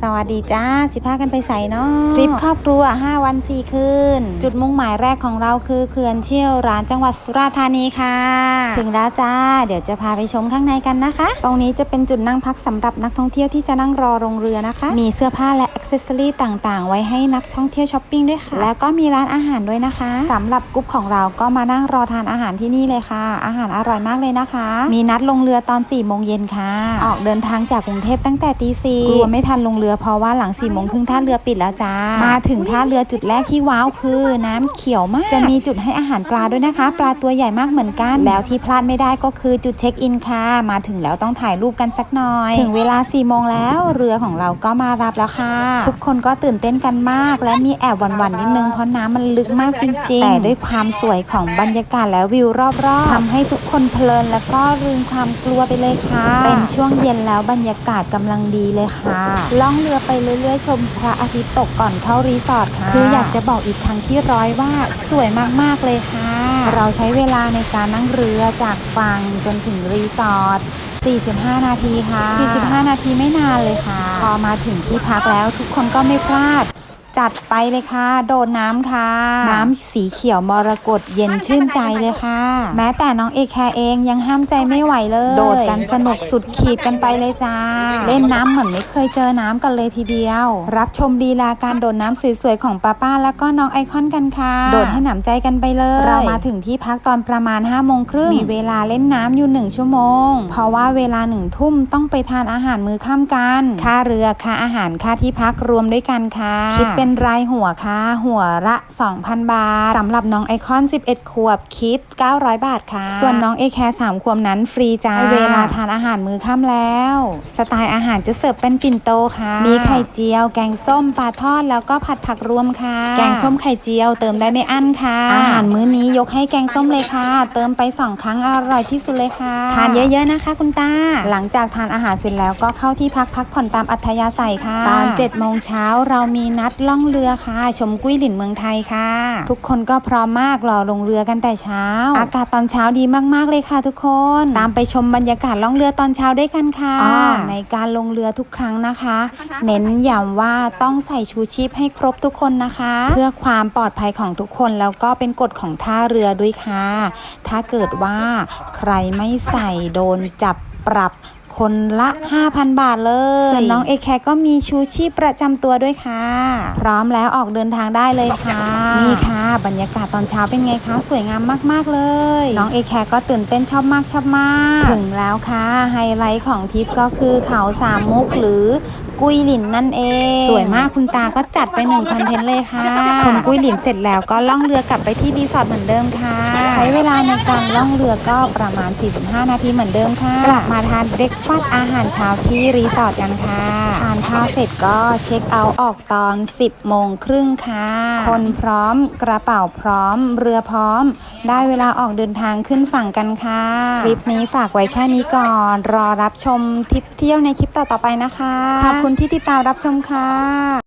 สวัสดีจ้าสิพากันไปใส่เนาะทริปครอบครัว 5 วัน 4 คืน จุดมุ่งหมายแรกของเราคือเขื่อนเชี่ยวร้านจังหวัดสุราษฎร์ธานีค่ะ ถึงแล้วจ้า เดี๋ยวจะพาไปชมข้างในกันนะคะ ตรงนี้จะเป็นจุดนั่งพักสำหรับนักท่องเที่ยวที่จะนั่งรอลงเรือนะคะ มีเสื้อผ้าและอ c เซสซอรี่ต่างๆ ไว้ให้นักท่องเที่ยวช้อปปิ้งด้วยค่ะ แล้วก็มีร้านอาหารด้วยนะคะสำหรับกลุ่มของเราก็มานั่งรอทานอาหารที่นี่เลยค่ะ อาหารอร่อยมากเลยนะคะ มีนัดลงเรือตอน4ี่โมงเย็นค่ะ ออกเดินทางจากกรุงเทพตั้งแต่ตีสี่กลัวไม่ทันลงเรือเพราะว่าหลัง4ี่โมงครึ่งท่าเรือปิดแล้วจ้า มาถึงท่าเรือจุดแรกที่ว้าวคือ น้ำเขียวมากจะมีจุดให้อาหารปลาด้วยนะคะ ปลาตัวใหญ่มากเหมือนกัน แล้วที่พลาดไม่ได้ก็คือจุดเช็คอินค่ะ มาถึงแล้วต้องถ่ายรูปกันสักหน่อย ถึงเวลา4ี่โมงแล้วเรือของเราก็มารับแล้วค่ะ ทุกคนก็ตื่นเต้นกันมาก และมีแอบหวั่นๆนิดนึงเพราะน้ำมันลึกมากจริงๆแต่ด้วยความสวยของบรรยากาศและวิวรอบๆทำให้ทุกคนเพลินและก็ลืมความกลัวไปเลยค่ะ เป็นช่วงเย็นแล้วบรรยากาศกำลังดีเลยค่ะล่องเรือไปเรื่อยๆ ชมพระอาทิตย์ตกก่อนเข้ารีสอร์ทค่ะ คืออยากจะบอกอีกครั้งที่ร้อยว่าสวยมากๆเลยค่ะ เราใช้เวลาในการนั่งเรือจากฝั่งจนถึงรีสอร์ท45 นาทีค่ะ 45 นาทีไม่นานเลยค่ะ พอมาถึงที่พักแล้วทุกคนก็ไม่พลาด จัดไปเลยค่ะ โดดน้ำค่ะ น้ำสีเขียวมรกตเย็นชื่นใจเลยค่ะ แม้แต่น้องเอกแคร์เองยังห้ามใจไม่ไหวเลย โดดกันสนุกสุดขีดกันไปเลยจ้า เล่นน้ำเหมือนไม่เคยเจอน้ำกันเลยทีเดียว รับชมลีลาการโดดน้ำสวยๆของป้าป้าแล้วก็น้องไอคอนกันค่ะ โดดให้หนำใจกันไปเลย เรามาถึงที่พักตอนประมาณ5้าโมงครึ่งมีเวลาเล่นน้ำอยู่1ชั่วโมง เพราะว่าเวลาหนึ่งทุ่มต้องไปทานอาหารมื้อค่ำกัน ค่าเรือค่าอาหารค่าที่พักรวมด้วยกันค่ะ คิดเป็นรายหัวค่ะ หัวละ 2,000 บาทสำหรับน้องไอคอน 11 ขวบคิด 900 บาทค่ะ ส่วนน้องเอแคร์3ขวบนั้นฟรีจ้าเวลาทานอาหารมื้อค่ำแล้ว สไตล์อาหารจะเสิร์ฟเป็นปิ่นโตค่ะ มีไข่เจียว แกงส้มปลาทอดแล้วก็ผัดผักรวมค่ะ แกงส้มไข่เจียวเติมได้ไม่อั้นค่ะ อาหารมื้อนี้ยกให้แกงส้มเลยค่ะ เติมไป 2 ครั้งอร่อยที่สุดเลยค่ะ ทานเยอะๆนะคะ คุณตา หลังจากทานอาหารเสร็จแล้วก็เข้าที่พักพักผ่อนตามอัธยาศัยค่ะ ตอน7โมงเช้าเรามีนัดล่องเรือค่ะ ชมกุ้ยหลินเมืองไทยค่ะ ทุกคนก็พร้อมมากรอลงเรือกันแต่เช้า อากาศตอนเช้าดีมากๆเลยค่ะ ทุกคนตามไปชมบรรยากาศล่องเรือตอนเช้าด้วยกันค่ะในการลงเรือทุกครั้งนะคะ เน้นย้ำว่าต้องใส่ชูชีพให้ครบทุกคนนะคะ เพื่อความปลอดภัยของทุกคนแล้วก็เป็นกฎของท่าเรือด้วยค่ะ ถ้าเกิดว่าใครไม่ใส่โดนจับ ปรับคนละ 5,000 บาทเลย ส่วนน้องเอแคร์ก็มีชูชีพประจำตัวด้วยค่ะ พร้อมแล้วออกเดินทางได้เลยค่ะ นี่ค่ะ บรรยากาศตอนเช้าเป็นไงคะ สวยงามมาก ๆ เลย น้องเอแคร์ก็ตื่นเต้นชอบมากชอบมาก ถึงแล้วค่ะ ไฮไลท์ของทริปก็คือเขาสามมุกหรือ กุ้ยหลินนั่นเอง สวยมากคุณตาก็จัดไปหนึ่งคอนเทนต์เลยค่ะ ชมกุ้ยหลินเสร็จแล้วก็ล่องเรือกลับไปที่รีสอร์ทเหมือนเดิมค่ะ ใช้เวลาในการล่องเรือก็ประมาณ 45 นาทีเหมือนเดิมค่ะกลับมาทานเบรกฟาสต์อาหารเช้าที่รีสอร์ทกันค่ะทานข้าวเสร็จก็เช็คเอาท์ออกตอน 10 โมงครึ่งค่ะ คนพร้อมกระเป๋าพร้อม เรือพร้อม ได้เวลาออกเดินทางขึ้นฝั่งกันค่ะ คลิปนี้ฝากไว้แค่นี้ก่อน รอรับชมทริปเที่ยวในคลิปต่อๆไปนะคะ ขอบคุณที่ติดตามรับชมค่ะ